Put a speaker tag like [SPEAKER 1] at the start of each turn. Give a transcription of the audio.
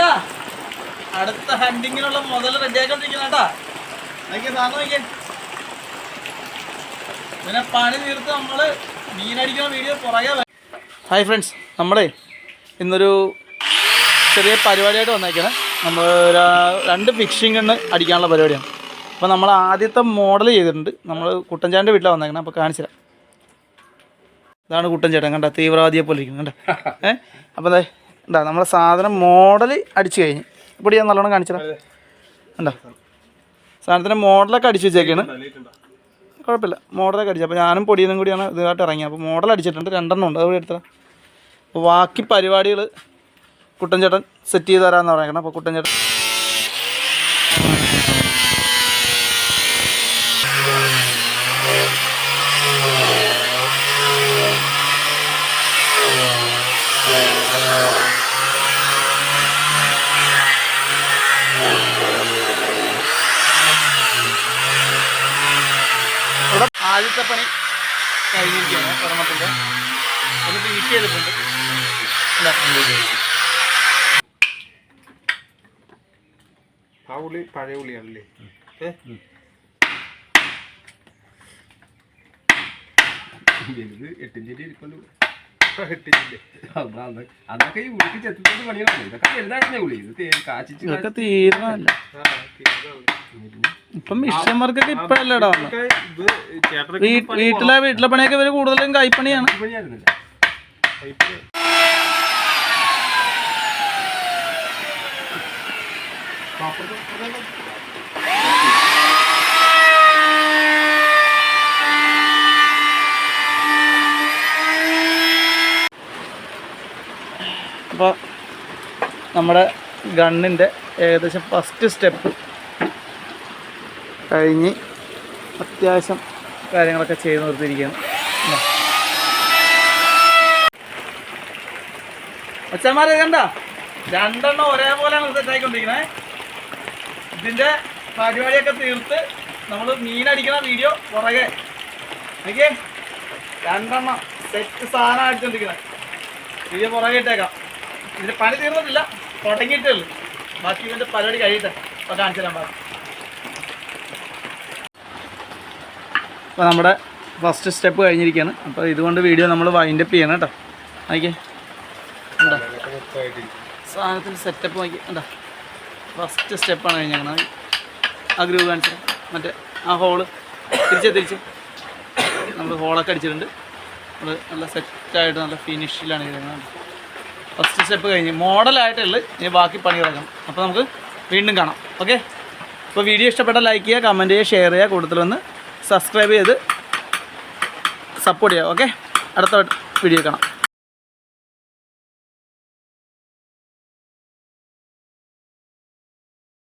[SPEAKER 1] ചേട്ടാ അടുത്ത ഹണ്ടിങ്ങിനുള്ള മുതൽ റെഡിയാക്കൊണ്ടിരിക്കുന്ന കേട്ടാ. നോക്കിയ സാധനം നോക്കിയേ. പിന്നെ പണി തീർത്ത് നമ്മൾ മീനടിക്കുന്ന വീഡിയോ പുറകെ ഹായ് ഫ്രണ്ട്സ് നമ്മളെ ഇന്നൊരു ചെറിയ പരിപാടിയായിട്ട് വന്നേക്കണേ. നമ്മൾ രണ്ട് ഫിഷിംഗ് കണ്ണ് അടിക്കാനുള്ള പരിപാടിയാണ്. അപ്പോൾ നമ്മൾ ആദ്യത്തെ മോഡൽ ചെയ്തിട്ടുണ്ട്. നമ്മൾ കുട്ടൻചാന്റെ വീട്ടിലാണ് വന്നേക്കണേ അപ്പോൾ കാണിച്ചു തരാം. ഇതാണ് കുട്ടൻചേട്ടൻ കണ്ട? തീവ്രവാദിയെ പോലെ ഇരിക്കുന്നു കണ്ട? ഏ? അപ്പോൾ അതെ എന്താ നമ്മളെ സാധനം മോഡൽ അടിച്ചു കഴിഞ്ഞ്. ഇപ്പോൾ ഞാൻ നല്ലോണം കാണിച്ചതാ എന്താ സാധനത്തിന്റെ മോഡലൊക്കെ അടിച്ചു വെച്ചേക്കാണ്. കുഴപ്പമില്ല. മോഡലൊക്കെ അടിച്ചു. അപ്പോൾ ഞാനും പൊടിയനും കൂടിയാണ് ഇതായിട്ട് ഇറങ്ങിയത് അപ്പോൾ മോഡൽ അടിച്ചിട്ടുണ്ട്. രണ്ടെണ്ണം ഉണ്ട്. അതുകൂടി എടുത്തത് അപ്പോൾ ബാക്കി പരിപാടികൾ കുട്ടൻ ചേട്ടൻ സെറ്റ് ചെയ്ത് തരാമെന്ന് പറഞ്ഞേക്കണം. അപ്പോൾ കുട്ടൻ ചേട്ടൻ ഇവിടെ ആദ്യത്തെ പണി കഴിഞ്ഞിരിക്കുകയാണ് ഒരെണ്ണത്തിന്റെ ഒന്ന് ഫിനിഷ് ചെയ്തിട്ടുണ്ട് ഇതാ.
[SPEAKER 2] ആ ഉള്ളി പഴയ ഉള്ളിയാണല്ലേ? വലുത് എട്ടിഞ്ചിന്റെ ഇരിക്കുന്നു എട്ടിഞ്ചിന്റെ അതൊക്കെ ഈ ഉള്ളിക്ക് ചെത്തിട്ട് പണികളാണ് ഇതൊക്കെ വലുതായിരുന്നേ ഉള്ളി? ഇത് തേ- കാച്ചിച്ച്
[SPEAKER 1] ഇതൊക്കെ തീരണമല്ല
[SPEAKER 2] ആ, തീർന്നതാണ്.
[SPEAKER 1] ഇപ്പം മിഷ്യന്മാർക്കൊക്കെ ഇപ്പോഴല്ലേ ഇടാ വന്നത്
[SPEAKER 2] ഇതൊക്കെ ഇത് ചേട്ടനൊക്കെ
[SPEAKER 1] വീ- വീട്ടിലെ വീട്ടിലെ പണിയൊക്കെ ഇവർ കൂടുതലും കൈപ്പണിയാണ്.
[SPEAKER 2] പണിയായിരുന്നില്ല
[SPEAKER 1] അപ്പോൾ നമ്മുടെ ഗണ്ണിന്റെ ഏകദേശം ഫസ്റ്റ് സ്റ്റെപ്പ് കഴിഞ്ഞ് അത്യാവശ്യം കാര്യങ്ങളൊക്കെ ചെയ്ത് നിർത്തിയിരിക്കുകയാണ് അച്ഛന്മാരെ കണ്ട? രണ്ടെണ്ണം ഒരേപോലെയാണ് സെറ്റായിക്കൊണ്ടിരിക്കണേ ഇതിന്റെ പരിപാടിയൊക്കെ തീർത്ത് നമ്മൾ മീനടിക്കണ വീഡിയോ പുറകെ. ഓക്കെ രണ്ടെണ്ണം സെറ്റ് സാധനം അടിച്ചോണ്ടിരിക്കണേ. വീഡിയോ പുറകെ ഇട്ടേക്കാം ഇതിന്റെ പണി തീർന്നിട്ടില്ല. തുടങ്ങിയിട്ടേ ഉള്ളൂ ബാക്കി ഇവന്റെ പരിപാടി കഴിയട്ടെ അപ്പോൾ കാണിച്ചു തരാൻ ബാക്കി അപ്പോൾ നമ്മുടെ ഫസ്റ്റ് സ്റ്റെപ്പ് കഴിഞ്ഞിരിക്കുകയാണ്. അപ്പോൾ ഇതുകൊണ്ട് വീഡിയോ നമ്മൾ വൈൻഡ് അപ്പ് ചെയ്യണം കേട്ടോ. നോക്കിയേ എന്താ? സാധനത്തിന് സെറ്റപ്പ് നോക്കി. എന്താ? ഫസ്റ്റ് സ്റ്റെപ്പാണ് കഴിഞ്ഞാൽ ആ ഗ്രൂപ്പ് കാണിച്ചത് മറ്റേ ആ ഹോൾ തിരിച്ച് തിരിച്ച്. നമ്മൾ ഹോളൊക്കെ അടിച്ചിട്ടുണ്ട്. നല്ല സെറ്റായിട്ട് നല്ല ഫിനിഷിലാണ് ചെയ്യുന്നത് ഫസ്റ്റ് സ്റ്റെപ്പ് കഴിഞ്ഞ് മോഡലായിട്ടുള്ളത് ഇനി ബാക്കി പണി കിടക്കണം അപ്പോൾ നമുക്ക് വീണ്ടും കാണാം. ഓക്കെ അപ്പോൾ വീഡിയോ ഇഷ്ടപ്പെട്ട ലൈക്ക് ചെയ്യുക കമന്റ് ചെയ്യുക ഷെയർ ചെയ്യുക കൂടുതൽ വന്ന് സബ്സ്ക്രൈബ് ചെയ്ത് സപ്പോർട്ട് ചെയ്യുക. ഓക്കെ അടുത്ത വീഡിയോ കാണാം.